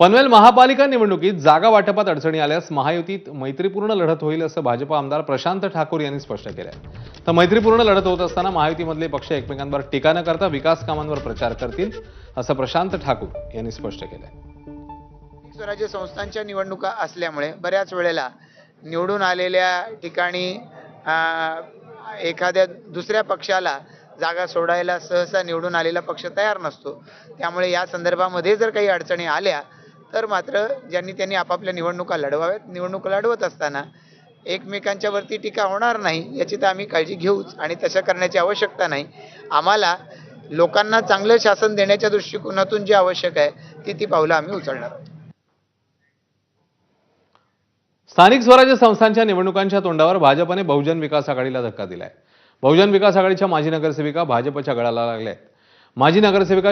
पनवेल महापालिका निवडणुकीत जागा वाटपात अडचणी आल्यास महायुतीत मैत्रीपूर्ण लढत होईल असं भाजपा आमदार प्रशांत ठाकूर यांनी स्पष्ट केलं आहे तर मैत्रीपूर्ण लढत होत असताना महायुतीमधले पक्ष एकमेकांवर टीका न करता विकास कामांवर प्रचार करतील असं प्रशांत ठाकूर यांनी स्पष्ट केलं आहे स्वराज्य संस्थांच्या निवडणुका असल्यामुळे बऱ्याच वेळेला निवडून आलेल्या ठिकाणी एखाद्या दुसऱ्या पक्षाला जागा सोडायला सहसा निवडून आलेला पक्ष तयार नसतो. त्यामुळे या संदर्भामध्ये जर काही अडचणी आल्या तर मात्र ज्यांनी त्यांनी आपापल्या निवडणुका लढवाव्यात निवडणुका लढवत असताना एकमेकांच्या वरती टीका होणार नाही याची तर आम्ही काळजी घेऊच आणि तशा करण्याची आवश्यकता नाही. आम्हाला लोकांना चांगलं शासन देण्याच्या दृष्टिकोनातून जे आवश्यक आहे ती ती पावलं आम्ही उचलणार. स्थानिक स्वराज्य संस्थांच्या निवडणुकांच्या तोंडावर भाजपने बहुजन विकास आघाडीला धक्का दिलाय. बहुजन विकास आघाडीच्या माजी नगरसेविका भाजपच्या गळाला लागल्या आहेत माजी नगरसेविका